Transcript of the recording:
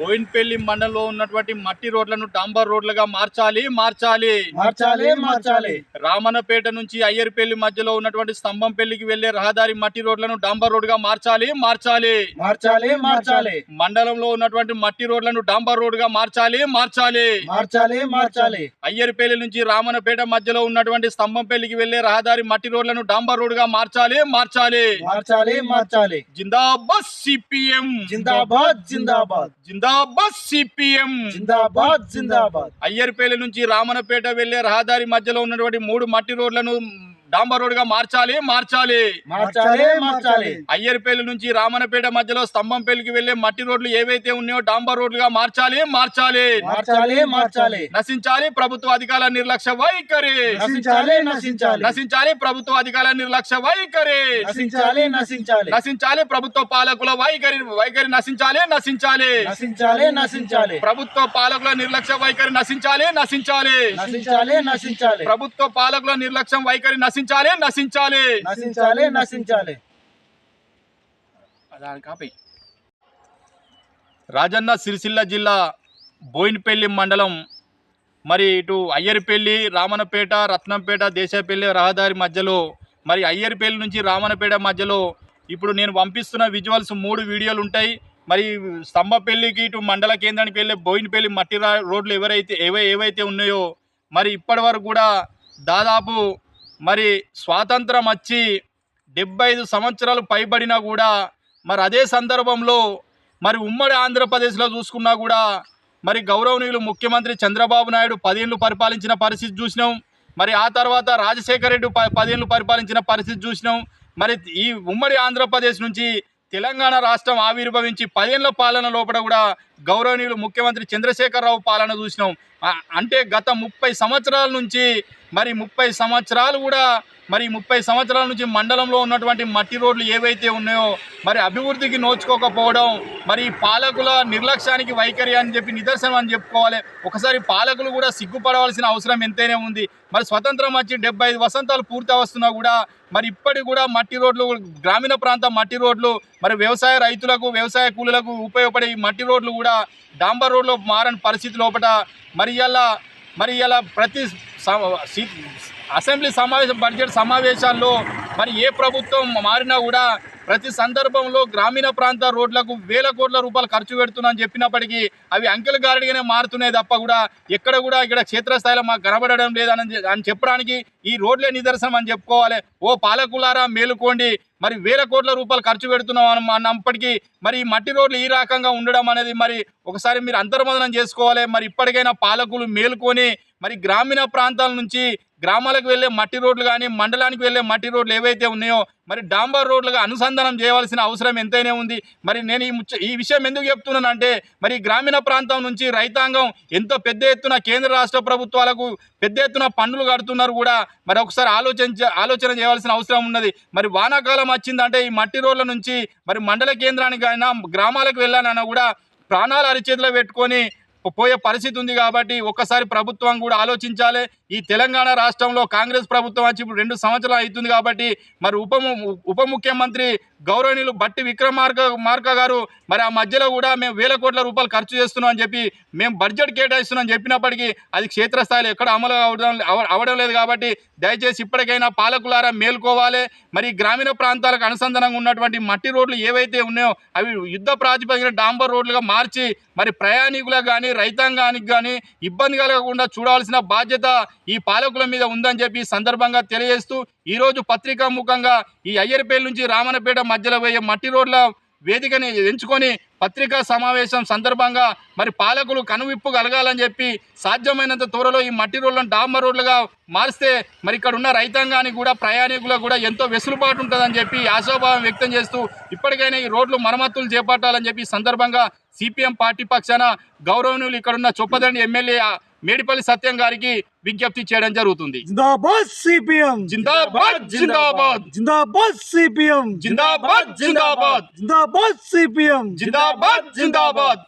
బోయిన్పల్లి మండలంలో ఉన్నటువంటి మట్టి రోడ్లను డాంబర్ రోడ్లుగా మార్చాలి మార్చాలి. మార్చాలి మార్చాలి. రామన్నపేట నుంచి అయ్యర్పల్లి మధ్యలో ఉన్నటువంటి స్తంభంపల్లికి వెళ్ళే రహదారి మట్టి రోడ్లను డాంబర్ రోడ్డుగా మార్చాలి మార్చాలి. మార్చాలి మార్చాలి. మండలంలో ఉన్నటువంటి మట్టి రోడ్లను డాంబర్ రోడ్డుగా మార్చాలి మార్చాలి. మార్చాలి మార్చాలి. అయ్యర్పల్లి నుంచి రామన్నపేట మధ్యలో ఉన్నటువంటి స్తంభంపల్లికి వెళ్ళే రహదారి మట్టి రోడ్లను డాంబర్ రోడ్డుగా మార్చాలి మార్చాలి. మార్చాలి మార్చాలి. జిందాబాద్ సిపిఎం. జిందాబాద్. జిందాబాద్. జిందాబాద్ సిపిఎం. జిందాబాద్ జిందాబాద్. అయ్యర్పల్లి నుంచి రామన్నపేట వెళ్ళే రహదారి మధ్యలో ఉన్నటువంటి మూడు మట్టి రోడ్లను డాంబర్ రోడ్డుగా మార్చాలి. మార్చాలి మార్చాలి. మార్చాలి నుంచి రామన్నపేట మధ్యలో స్తంభంపల్లికి వెళ్ళే మట్టి రోడ్లు ఏవైతే ఉన్నాయో డాంబర్ రోడ్లుగా మార్చాలి మార్చాలి. మార్చాలి మార్చాలి. నశించాలి ప్రభుత్వ అధికారుల నిర్లక్ష్య వైఖరి. నశించాలి నశించాలి. నశించాలి ప్రభుత్వ అధికారుల నిర్లక్ష్య వైఖరి. నశించాలి నశించాలి. నశించాలి ప్రభుత్వ పాలకుల వైఖరి వైఖరి నశించాలి నశించాలి. నశించాలి నశించాలి. ప్రభుత్వ పాలకుల నిర్లక్ష్య వైఖరి నశించాలి నశించాలి. నశించాలి నశించాలి. ప్రభుత్వ పాలకుల నిర్లక్ష్యం వైఖరి నశించాలి. నశించాలి నశించాలి. నశించాలి రాజన్న సిరిసిల్ల జిల్లా బోయినపల్లి మండలం. మరి ఇటు అయ్యర్పల్లి రామన్నపేట రత్నంపేట దేశపల్లి రహదారి మధ్యలో మరి అయ్యర్పల్లి నుంచి రామన్నపేట మధ్యలో ఇప్పుడు నేను పంపిస్తున్న విజువల్స్ మూడు వీడియోలు ఉంటాయి. మరి స్తంభపల్లికి ఇటు మండల కేంద్రానికి వెళ్ళే బోయినపల్లి మట్టి రోడ్లు ఎవరైతే ఏవై ఏవైతే ఉన్నాయో మరి ఇప్పటి వరకు కూడా దాదాపు మరి స్వాతంత్రం వచ్చి డెబ్బై ఐదు సంవత్సరాలు పైబడినా కూడా మరి అదే సందర్భంలో మరి ఉమ్మడి ఆంధ్రప్రదేశ్లో చూసుకున్నా కూడా మరి గౌరవనీయులు ముఖ్యమంత్రి చంద్రబాబు నాయుడు పదేళ్ళు పరిపాలించిన పరిస్థితి చూసినాం. మరి ఆ తర్వాత రాజశేఖర రెడ్డి ప పదేళ్ళు పరిపాలించిన పరిస్థితి చూసినాం. మరి ఈ ఉమ్మడి ఆంధ్రప్రదేశ్ నుంచి తెలంగాణ రాష్ట్రం ఆవిర్భవించి పదేళ్ళ పాలన లోపల కూడా గౌరవనీయులు ముఖ్యమంత్రి చంద్రశేఖరరావు పాలన చూసినాం. అంటే గత ముప్పై సంవత్సరాల నుంచి మరి ముప్పై సంవత్సరాలు కూడా మరి ముప్పై సంవత్సరాల నుంచి మండలంలో ఉన్నటువంటి మట్టి రోడ్లు ఏవైతే ఉన్నాయో మరి అభివృద్ధికి నోచుకోకపోవడం మరి పాలకుల నిర్లక్ష్యానికి వైఖరి అని చెప్పి నిదర్శనం అని చెప్పుకోవాలి. ఒకసారి పాలకులు కూడా సిగ్గుపడవలసిన అవసరం ఎంతైనా ఉంది. మరి స్వతంత్రం వచ్చి డెబ్బై ఐదు వసంతాలు పూర్తి వస్తున్నా కూడా మరి ఇప్పటికి కూడా మట్టి రోడ్లు గ్రామీణ ప్రాంత మట్టి రోడ్లు మరి వ్యవసాయ రైతులకు వ్యవసాయ కూలీలకు ఉపయోగపడే ఈ మట్టి రోడ్లు కూడా డాంబర్ రోడ్లో మారని పరిస్థితి లోపల మరి ఇలా మరి ఇలా ప్రతి అసెంబ్లీ సమావేశ బడ్జెట్ సమావేశాల్లో మరి ఏ ప్రభుత్వం మారినా కూడా ప్రతి సందర్భంలో గ్రామీణ ప్రాంత రోడ్లకు వేల కోట్ల రూపాయలు ఖర్చు పెడుతున్నాఅని చెప్పినప్పటికీ అవి అంకెలు గారడిగానే మారుతున్నాయి తప్ప కూడా ఎక్కడ కూడా ఇక్కడ క్షేత్రస్థాయిలో మాకు కనబడడం లేదని అని చెప్పడానికి ఈ రోడ్లే నిదర్శనం అని చెప్పుకోవాలి. ఓ పాలకులారా మేలుకోండి. మరి వేల కోట్ల రూపాయలు ఖర్చు పెడుతున్నాం అన్నప్పటికీ మరి మట్టి రోడ్లు ఈ రకంగా ఉండడం అనేది మరి ఒకసారి మీరు అంతర్మదనం చేసుకోవాలి. మరి ఇప్పటికైనా పాలకులు మేలుకొని మరి గ్రామీణ ప్రాంతాల నుంచి గ్రామాలకు వెళ్ళే మట్టి రోడ్లు కానీ మండలానికి వెళ్ళే మట్టి రోడ్లు ఏవైతే ఉన్నాయో మరి డాంబర్ రోడ్లుగా అనుసంధానం చేయవలసిన అవసరం ఎంతైనా ఉంది. మరి నేను ఈ ముచ్చ ఈ విషయం ఎందుకు చెప్తున్నానంటే మరి గ్రామీణ ప్రాంతం నుంచి రైతాంగం ఎంతో పెద్ద ఎత్తున కేంద్ర రాష్ట్ర ప్రభుత్వాలకు పెద్ద ఎత్తున పన్నులు కడుతున్నారు కూడా మరి ఒకసారి ఆలోచించ ఆలోచన చేయవలసిన అవసరం ఉన్నది. మరి వానాకాలం వచ్చిందంటే ఈ మట్టి రోడ్ల నుంచి మరి మండల కేంద్రానికి అయినా గ్రామాలకు వెళ్ళాలన్నా కూడా ప్రాణాలు అరిచేతిలో పెట్టుకొని పోయే పరిస్థితి ఉంది కాబట్టి ఒక్కసారి ప్రభుత్వం కూడా ఆలోచించాలి. ఈ తెలంగాణ రాష్ట్రంలో కాంగ్రెస్ ప్రభుత్వం వచ్చి ఇప్పుడు రెండు సంవత్సరాలు అవుతుంది కాబట్టి మరి ఉప ము- ఉప ముఖ్యమంత్రి గౌరవనీయులు బట్టి విక్రమార్క మార్క గారు మరి ఆ మధ్యలో కూడా మేము వేల కోట్ల రూపాయలు ఖర్చు చేస్తున్నాం అని చెప్పి మేము బడ్జెట్ కేటాయిస్తున్నాం చెప్పినప్పటికీ అది క్షేత్రస్థాయిలో ఎక్కడ అమలు అవడం అవడం లేదు కాబట్టి దయచేసి ఇప్పటికైనా పాలకులారా మేల్కోవాలి. మరి గ్రామీణ ప్రాంతాలకు అనుసంధానంగా ఉన్నటువంటి మట్టి రోడ్లు ఏవైతే ఉన్నాయో అవి యుద్ధ ప్రాతిపదికన డాంబర్ రోడ్లుగా మార్చి మరి ప్రయాణికులకు కానీ రైతాంగానికి కానీ ఇబ్బంది కలగకుండా చూడాల్సిన బాధ్యత ఈ పాలకుల మీద ఉందని చెప్పి సందర్భంగా తెలియజేస్తూ ఈరోజు పత్రికా ముఖంగా ఈ అయ్యర్పేట నుంచి రామన్నపేట మధ్యలో పోయే మట్టి రోడ్ల వేదికని ఎంచుకొని పత్రికా సమావేశం సందర్భంగా మరి పాలకులు కనువిప్పు కలగాలని చెప్పి సాధ్యమైనంత త్వరలో ఈ మట్టి రోడ్లను డాంబర్ రోడ్లుగా మారిస్తే మరి ఇక్కడ ఉన్న రైతాంగానికి కూడా ప్రయాణికులకు కూడా ఎంతో వెసులుబాటు ఉంటుందని చెప్పి ఆశాభావం వ్యక్తం చేస్తూ ఇప్పటికైనా ఈ రోడ్లు మరమ్మతులు చేపట్టాలని చెప్పి సందర్భంగా సిపిఎం పార్టీ పక్షాన గౌరవనీయులు ఇక్కడున్న చొప్పదండి ఎమ్మెల్యే మేడిపల్లి సత్యం గారికి విజ్ఞప్తి చేయడం జరుగుతుంది. జిందాబాద్ సిపిఎం. జిందాబాద్ జిందాబాద్. జిందాబాద్ సిపిఎం. జిందాబాద్ జిందాబాద్. జిందాబాద్ సిపిఎం. జిందాబాద్ జిందాబాద్.